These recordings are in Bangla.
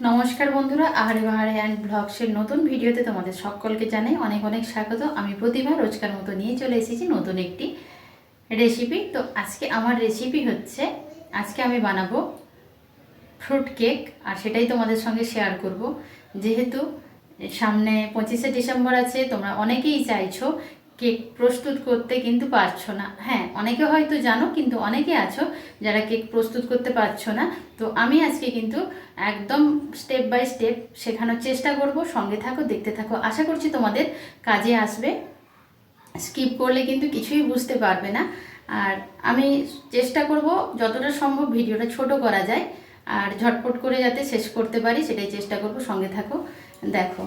নমস্কার বন্ধুরা, আহারে বাহারে অ্যান্ড ব্লগসের নতুন ভিডিওতে তোমাদের সকলকে জানাই অনেক অনেক স্বাগত। আমি প্রতিভা, রোজকার মতো নিয়ে চলে এসেছি নতুন একটি রেসিপি তো আজকে আমার রেসিপি হচ্ছে, আজকে আমি বানাবো ফ্রুট কেক আর সেটাই তোমাদের সঙ্গে শেয়ার করব। যেহেতু সামনে পঁচিশে ডিসেম্বর আছে, তোমরা অনেকেই চাইছো কেক প্রস্তুত করতে কিন্তু পারছ না। হ্যাঁ অনেকে হয়তো জানো, কিন্তু অনেকে আছো যারা কেক প্রস্তুত করতে পারছ না। তো আমি আজকে কিন্তু একদম স্টেপ বাই স্টেপ শেখানোর চেষ্টা করব। সঙ্গে থাকো, দেখতে থাকো। আশা করছি তোমাদের কাজে আসবে। স্কিপ করলে কিন্তু কিছুই বুঝতে পারবে না। আর আমি চেষ্টা করব যতটা সম্ভব ভিডিওটা ছোট করা যায়। আর ঝটপট করে যাতে শেষ করতে পারি, সেটাই চেষ্টা করব। সঙ্গে থাকো, দেখো।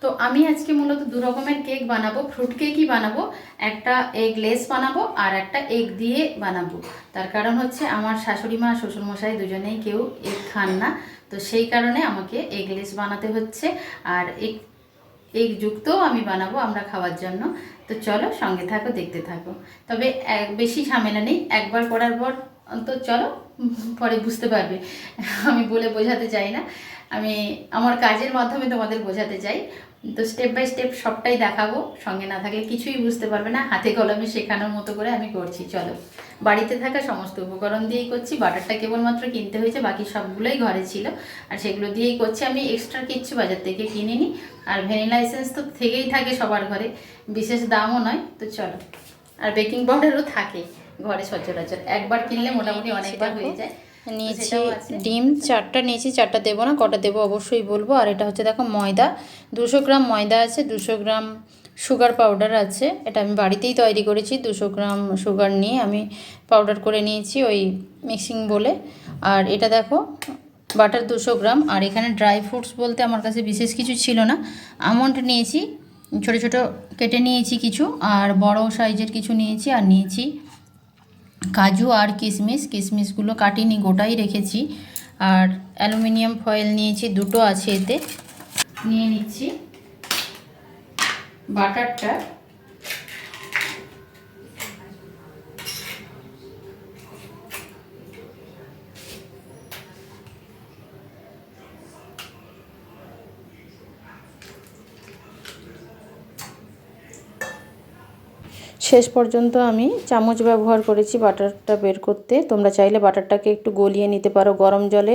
তো আমি আজকে মূলত দু রকমের কেক বানাবো। ফ্রুট কেকই বানাবো, একটা এগ লেস বানাবো আর একটা এগ দিয়ে বানাবো। তার কারণ হচ্ছে আমার শাশুড়ি মা, শ্বশুরমশাই দুজনেই কেউ এগ খান না। তো সেই কারণে আমাকে এগ লেস বানাতে হচ্ছে আর এগ এগ যুক্তও আমি বানাবো আমরা খাওয়ার জন্য। তো চলো সঙ্গে থাকো, দেখতে থাকো। তবে এক- বেশি ঝামেলা নেই, একবার করার পর তো চলো, পরে বুঝতে পারবে। আমি বলে বোঝাতে চাই না। আমি, আমার কাজের মাধ্যমে তোমাদের বোঝাতে চাই। তো স্টেপ বাই স্টেপ সবটাই দেখাবো সঙ্গে না থাকলে কিছুই বুঝতে পারবে না। হাতে কলমে শেখানোর মতো করে আমি করছি চলো। বাড়িতে থাকা সমস্ত উপকরণ দিয়েই করছি বাটারটা কেবলমাত্র কিনতে হয়েছে বাকি সবগুলোই ঘরে ছিল। আর সেগুলো দিয়েই করছি আমি এক্সট্রা কিচ্ছু বাজার থেকে কিনে নিই আর ভ্যানিলা এসেন্স তো থেকেই থাকে সবার ঘরে বিশেষ দামও নয় তো চলো। আর বেকিং পাউডারও থাকে ঘরে সচরাচর। একবার কিনলে মোটামুটি অনেকবার হয়ে যায়। নিয়েছি ডিম চারটা নিয়েছি চারটা দেবো না কটা দেবো অবশ্যই বলব। আর এটা হচ্ছে দেখো ময়দা দুশো গ্রাম ময়দা আছে দুশো গ্রাম সুগার পাউডার আছে এটা আমি বাড়িতেই তৈরি করেছি দুশো গ্রাম সুগার নিয়ে আমি পাউডার করে নিয়েছি ওই মিক্সিং বলে। আর এটা দেখো বাটার দুশো গ্রাম আর এখানে ড্রাই ফ্রুটস বলতে আমার কাছে বিশেষ কিছু ছিল না। আমন্ড নিয়েছি ছোট ছোট কেটে নিয়েছি কিছু আর বড় সাইজের কিছু নিয়েছি আর নিয়েছি কাজু আর কিশমিশ, কিশমিশগুলো কাটিনি, গোটাই রেখেছি। আর অ্যালুমিনিয়াম ফয়েল নিয়েছি, দুটো আছে এতে। নিয়ে নিচ্ছি বাটারটা। শেষ পর্যন্ত আমি চামচ ব্যবহার করেছি বাটারটা বের করতে। তোমরা চাইলে বাটারটাকে একটু গলিয়ে নিতে পারো, গরম জলে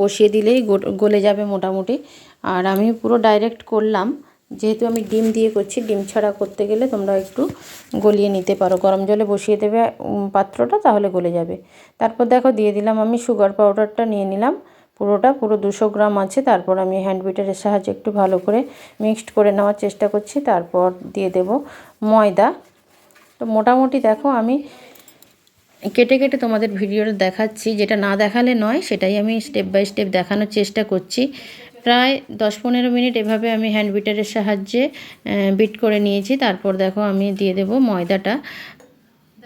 বসিয়ে দিলেই গলে যাবে মোটামুটি। আর আমি পুরো ডাইরেক্ট করলাম। যেহেতু আমি ডিম দিয়ে করছি, ডিম ছাড়া করতে গেলে তোমরা একটু গলিয়ে নিতে পারো। গরম জলে বসিয়ে দেবে পাত্রটা তাহলে গলে যাবে। তারপর দেখো দিয়ে দিলাম আমি সুগার পাউডারটা নিয়ে নিলাম। পুরোটা, পুরো দুশো গ্রাম আছে। তারপর আমি হ্যান্ড বিটারের সাহায্যে একটু ভালো করে মিক্সড করে নেওয়ার চেষ্টা করছি। তারপর দিয়ে দেব ময়দা। তো মোটামুটি দেখো আমি কেটে কেটে তোমাদের ভিডিওটা দেখাচ্ছি। যেটা না দেখালে নয়, সেটাই আমি স্টেপ বাই স্টেপ দেখানোর চেষ্টা করছি। প্রায় দশ পনেরো মিনিট এভাবে আমি হ্যান্ড বিটারের সাহায্যে বিট করে নিয়েছি। তারপর দেখো আমি দিয়ে দেব ময়দাটা।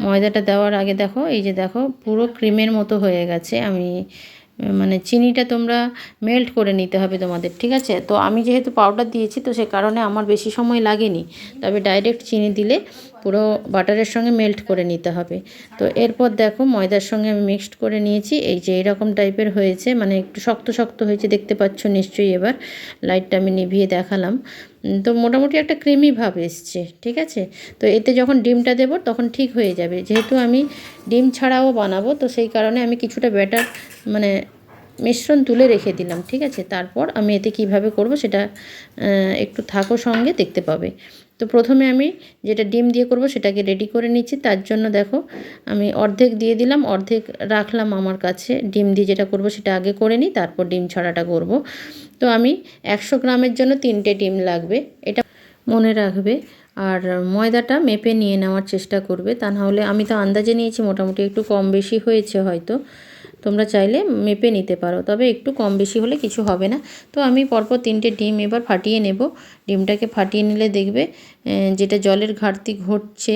ময়দাটা দেওয়ার আগে দেখো, এই যে দেখো পুরো ক্রিমের মতো হয়ে গেছে। আমি মানে চিনিটা তোমরা মেল্ট করে নিতে হবে তোমাদের, ঠিক আছে? তো আমি যেহেতু পাউডার দিয়েছি, তো সে কারণে আমার বেশি সময় লাগেনি। তবে ডাইরেক্ট চিনি দিলে পুরো বাটারের সঙ্গে মেল্ট করে নিতে হবে। তো এরপর দেখো, ময়দার সঙ্গে আমি মিক্সড করে নিয়েছি। এই যে এরকম টাইপের হয়েছে মানে একটু শক্ত শক্ত হয়েছে, দেখতে পাচ্ছ নিশ্চয়ই এবার। লাইটটা আমি নিভিয়ে দেখালাম। তো মোটামুটি একটা ক্রিমি ভাব এসছে, ঠিক আছে? তো এতে যখন ডিমটা দেব তখন ঠিক হয়ে যাবে। যেহেতু আমি ডিম ছাড়াও বানাবো, তো সেই কারণে আমি কিছুটা ব্যাটার মানে মিশ্রণ তুলে রেখে দিলাম, ঠিক আছে? তারপর আমি এতে কীভাবে করব সেটা একটু থাকো সঙ্গে, দেখতে পাবে। তো প্রথমে আমি যেটা ডিম দিয়ে করব সেটাকে রেডি করে নিচ্ছি। তার জন্য দেখো, আমি অর্ধেক দিয়ে দিলাম, অর্ধেক রাখলাম আমার কাছে। ডিম দিয়ে যেটা করব সেটা আগে করে নিই, তারপর ডিম ছাড়াটা করব। তো আমি একশো গ্রামের জন্য তিনটে ডিম লাগবে। এটা মনে রাখবে আর ময়দাটা মেপে নিয়ে নেওয়ার চেষ্টা করবে। তা নাহলে আমি তো আন্দাজে নিয়েছি, মোটামুটি একটু কম বেশি হয়েছে হয়তো। তোমরা চাইলে মেপে নিতে পারো। তবে একটু কম বেশি হলে কিছু হবে না। তো আমি পরপর তিনটে ডিম এবার ফাটিয়ে নেব। ডিমটাকে ফাটিয়ে নিলে দেখবে যেটা জলের ঘাটতি ঘটছে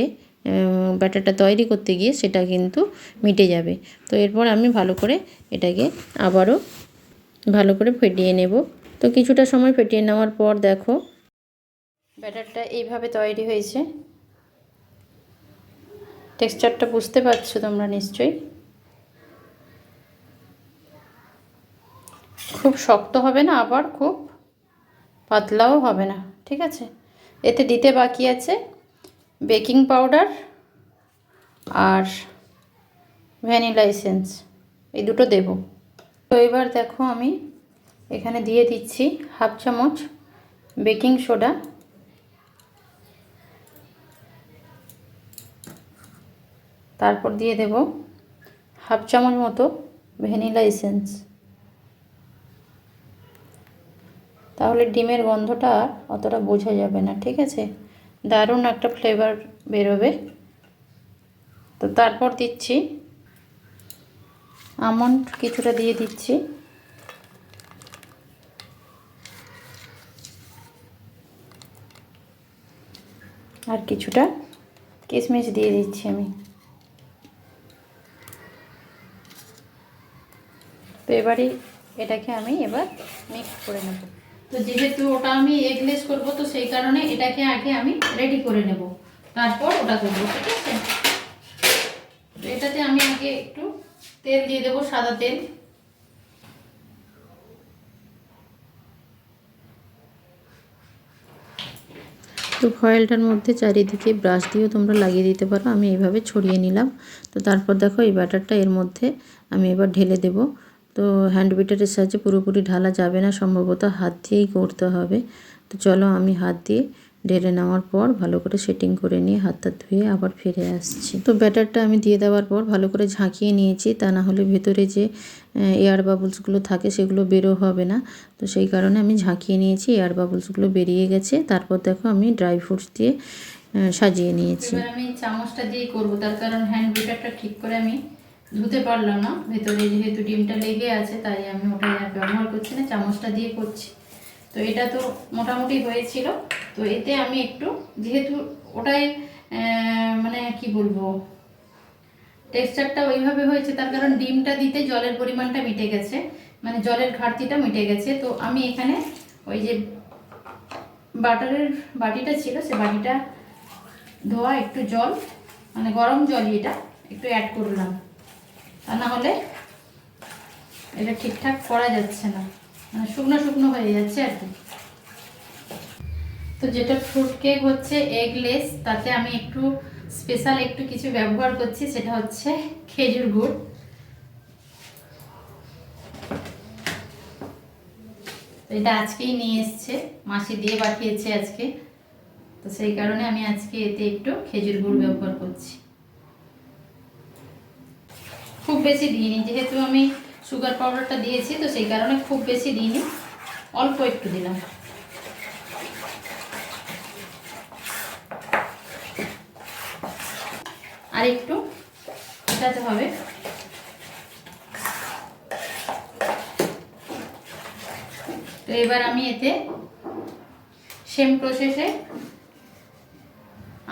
ব্যাটারটা তৈরি করতে গিয়ে সেটা কিন্তু মিটে যাবে। তো এরপর আমি ভালো করে এটাকে আবারও ভালো করে ফেটিয়ে নেব। তো কিছুটা সময় ফেটিয়ে নেওয়ার পর দেখো, ব্যাটারটা এইভাবে তৈরি হয়েছে। টেক্সচারটা বুঝতে পারছ তোমরা নিশ্চয়ই? খুব শক্ত হবে না, আবার খুব পাতলাও হবে না, ঠিক আছে? এতে দিতে বাকি আছে বেকিং পাউডার আর ভ্যানিলা এসেন্স, এই দুটো দেব। তো এবার দেখো আমি এখানে দিয়ে দিচ্ছি হাফ চামচ বেকিং সোডা। তারপর দিয়ে দেব হাফ চামচ মতো ভ্যানিলা এসেন্স। তাহলে ডিমের গন্ধটা অতটা বোঝা যাবে না, ঠিক আছে? দারুণ একটা ফ্লেভার বেরোবে। তো তারপর দিচ্ছি আমন্ড কিছুটা দিয়ে দিচ্ছি। আর কিছুটা কিশমিশ দিয়ে দিচ্ছি আমি। তো এবারে এটাকে আমি এবার মিক্স করে নেব। তো যেহেতু ওটা আমি এগলেস করব, তো সেই কারণে এটাকে আগে আমি রেডি করে নেব। তারপর ওটা করব, ঠিক আছে? এটাতে আমি আগে একটু তেল দিয়ে দেবো, সাদা তেল। তো ফয়েলটার মধ্যে চারিদিকে ব্রাশ দিয়েও তোমরা লাগিয়ে দিতে পারো। আমি এইভাবে ছড়িয়ে নিলাম। তো তারপর দেখো এই ব্যাটারটা এর মধ্যে আমি এবার ঢেলে দেব। তো হ্যান্ড বিটারের সাহায্যে পুরোপুরি ঢালা যাবে না, সম্ভবত হাত দিয়েই করতে হবে। তো চলো আমি হাত দিয়ে ঢেলে নেওয়ার পর ভালো করে সেটিং করে নিয়ে হাতটা ধুয়ে আবার ফিরে আসছি। তো ব্যাটারটা আমি দিয়ে দেওয়ার পর ভালো করে ঝাঁকিয়ে নিয়েছি, তা না হলে ভেতরে যে এয়ার বাবলসগুলো থাকে সেগুলো বেরো হবে না। তো সেই কারণে আমি ঝাঁকিয়ে নিয়েছি এয়ার বাবলসগুলো বেরিয়ে গেছে। তারপর দেখো আমি ড্রাই ফ্রুটস দিয়ে সাজিয়ে নিয়েছি। আমি চামচটা দিয়ে করব, তার কারণ হ্যান্ড বিটারটা ঠিক করে আমি ধুতে পারলাম না। ভেতরে যেহেতু ডিমটা লেগে আছে, তাই আমি ওটা ব্যবহার করছি না, চামচটা দিয়ে করছি। তো এটা তো মোটামুটি হয়েছিল। তো এতে আমি একটু, যেহেতু ওটাই মানে কি বলব টেক্সচারটা ওইভাবে হয়েছে, তার কারণ ডিমটা দিতে জলের পরিমাণটা মিটে গেছে মানে জলের ঘাটতিটা মিটে গেছে। তো আমি এখানে ওই যে বাটারের বাটিটা ছিল, সে বাটিটা ধোয়া, একটু জল মানে গরম জলই এটা একটু অ্যাড করলাম। হলে এটা ঠিকঠাক করা যাচ্ছে না। মানে শুকনো শুকনো হয়ে যাচ্ছে আর কি। তো যেটা ফ্রুট কেক হচ্ছে এগলেস তাতে আমি একটু স্পেশাল একটু কিছু ব্যবহার করছি, সেটা হচ্ছে খেজুর গুড়। এটা আজকেই নিয়ে এসছে, মাসি দিয়ে পাঠিয়েছে আজকে। তো সেই কারণে আমি আজকে এতে একটু খেজুর গুড় ব্যবহার করছি। খুব বেশি দিইনি। যেহেতু আমি সুগার পাউডারটা দিয়েছি, তো সেই কারণে খুব বেশি দিইনি। অল্প একটু দিলাম। আর একটু ফোটাতে হবে। তো এবার আমি এতে সেম প্রসেসে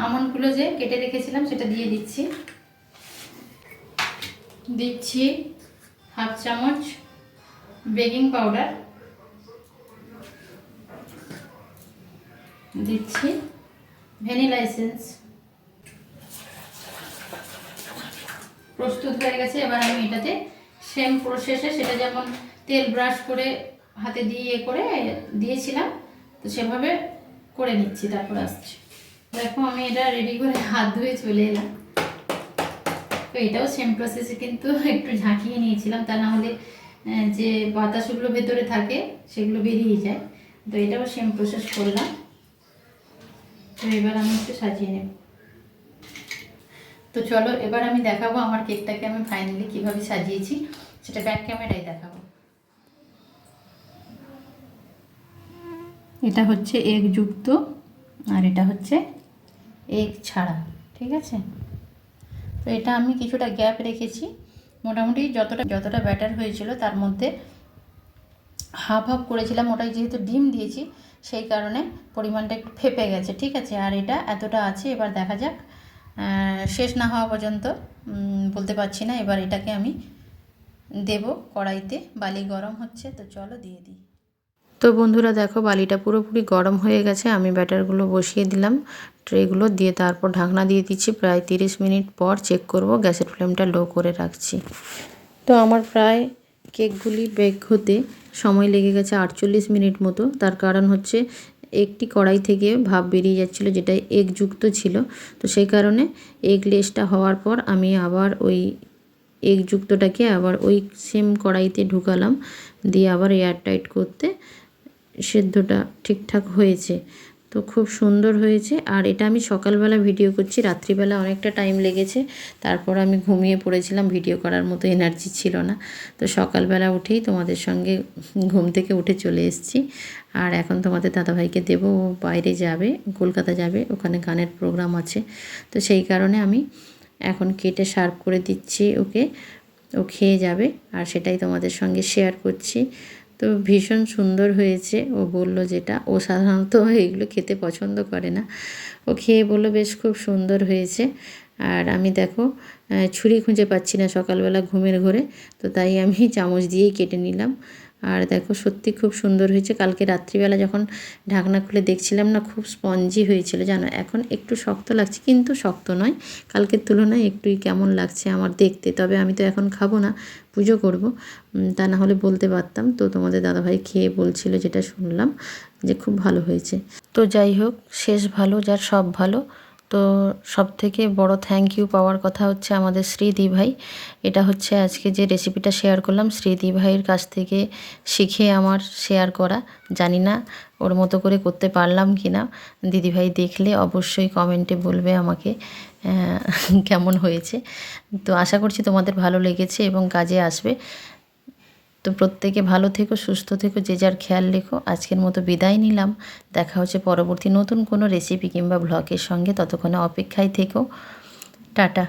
আমন্ডগুলো যে কেটে রেখেছিলাম, সেটা দিয়ে দিচ্ছি। দিচ্ছি হাফ চামচ বেকিং পাউডার। দিচ্ছি ভ্যানিলা এসেন্স। প্রস্তুত হয়ে গেছে, এবার আমি এটাতে সেম প্রসেসে সেটা যেমন তেল ব্রাশ করে হাতে দিয়ে করে দিয়েছিলাম, তো সেভাবে করে নিচ্ছি, তারপর আসছি। দেখো আমি এটা রেডি করে হাত ধুয়ে চলে এলাম। তো এটাও সেম প্রসেসে কিন্তু একটু ঝাঁকিয়ে নিয়েছিলাম। তা না হলে যে বাতাসগুলো ভেতরে থাকে, সেগুলো বেরিয়ে যায়। তো এটাও সেম প্রসেস করলাম। তো এবার আমি একটু সাজিয়ে নেব। তো চলো, এবার আমি দেখাবো আমার কেকটাকে আমি ফাইনালি কীভাবে সাজিয়েছি। সেটা ব্যাক ক্যামেরায় দেখাবো। এটা হচ্ছে এগ যুক্ত আর এটা হচ্ছে এগ ছাড়া, ঠিক আছে? তো এটা আমি কিছুটা গ্যাপ রেখেছি। মোটামুটি যতটা যতটা ব্যাটার হয়েছিল তার মধ্যে হাফ হাফ করেছিলাম। ওটাই যেহেতু ডিম দিয়েছি, সেই কারণে পরিমাণটা একটু ফেপে গেছে, ঠিক আছে? আর এটা এতটা আছে, এবার দেখা যাক। শেষ না হওয়া পর্যন্ত বলতে পারছি না। এবার এটাকে আমি দেব কড়াইতে। বালি গরম হচ্ছে, তো চলো দিয়ে দিই। তো বন্ধুরা দেখো, বালিটা পুরোপুরি গরম হয়ে গেছে। আমি ব্যাটারগুলো বসিয়ে দিলাম। ট্রেগুলো দিয়ে তারপর ঢাকনা দিয়ে দিচ্ছি। প্রায় তিরিশ মিনিট পর চেক করব, গ্যাসের ফ্লেমটা লো করে রাখছি। তো আমার প্রায় কেকগুলি বেক হতে সময় লেগে গেছে আটচল্লিশ মিনিট মতো। তার কারণ হচ্ছে একটি কড়াই থেকে ভাপ বেরিয়ে যাচ্ছিল যেটা এগ যুক্ত ছিল। তো সেই কারণে এগ লেসটা হওয়ার পর আমি আবার ওই এগ যুক্তটাকে আবার ওই সেম কড়াইতে ঢুকালাম। দিয়ে আবার এয়ার টাইট করতে সেদ্ধটা ঠিকঠাক হয়েছে। তো খুব সুন্দর হয়েছে। আর এটা আমি সকালবেলা ভিডিও করছি, রাত্রিবেলা অনেকটা টাইম লেগেছে। তারপর আমি ঘুমিয়ে পড়েছিলাম ভিডিও করার মতো এনার্জি ছিল না। তো সকালবেলা উঠেই তোমাদের সঙ্গে ঘুম থেকে উঠে চলে এসেছি। আর এখন তোমাদের দাদাভাইকে দেবো, ও বাইরে যাবে, কলকাতা যাবে, ওখানে গানের প্রোগ্রাম আছে। তো সেই কারণে আমি এখন কেটে সার্ভ করে দিচ্ছি ওকে। ও খেয়ে যাবে, আর সেটাই তোমাদের সঙ্গে শেয়ার করছি। তো ভীষণ সুন্দর হয়েছে। ও বলল যেটা। ও সাধারণত এগুলো খেতে পছন্দ করে না। ও খেয়ে বলল, বেশ, খুব সুন্দর হয়েছে। আর আমি দেখো ছুরি খুঁজে পাচ্ছি না সকালবেলা ঘুমের ঘরে। তো তাই আমি চামচ দিয়েই কেটে নিলাম। আর দেখো সত্যি খুব সুন্দর হয়েছে। কালকে রাত্রিবেলা যখন ঢাকনা খুলে দেখছিলাম না, খুব স্পঞ্জি হয়েছিল, জানো? এখন একটু শক্ত লাগছে, কিন্তু শক্ত নয়। কালকের তুলনায় একটুই কেমন লাগছে আমার দেখতে। তবে আমি তো এখন খাব না, পুজো করব। তা না হলে বলতে পারতাম। তো তোমাদের দাদাভাই খেয়ে বলছিল যেটা শুনলাম, যে খুব ভালো হয়েছে। তো যাই হোক, শেষ ভালো, যার সব ভালো। তো সব থেকে বড় থ্যাংক ইউ পাওয়ার কথা হচ্ছে আমাদের শ্রীদি ভাই। এটা হচ্ছে আজকে যে রেসিপিটা শেয়ার করলাম, শ্রীদি ভাইয়ের কাছ থেকে শিখে আমার শেয়ার করা। জানি না ওর মতো করে করতে পারলাম কি না। দিদিভাই দেখলে অবশ্যই কমেন্টে বলবে আমাকে কেমন হয়েছে। তো আশা করছি তোমাদের ভালো লেগেছে এবং কাজে আসবে। তো প্রত্যেকে ভালো থেকো, সুস্থ থেকো, যে যার খেয়াল রেখো। আজকের মতো বিদায় নিলাম। দেখা হচ্ছে পরবর্তী নতুন কোনো রেসিপি কিংবা ব্লগের সঙ্গে। ততক্ষণে অপেক্ষায় থেকো। টাটা।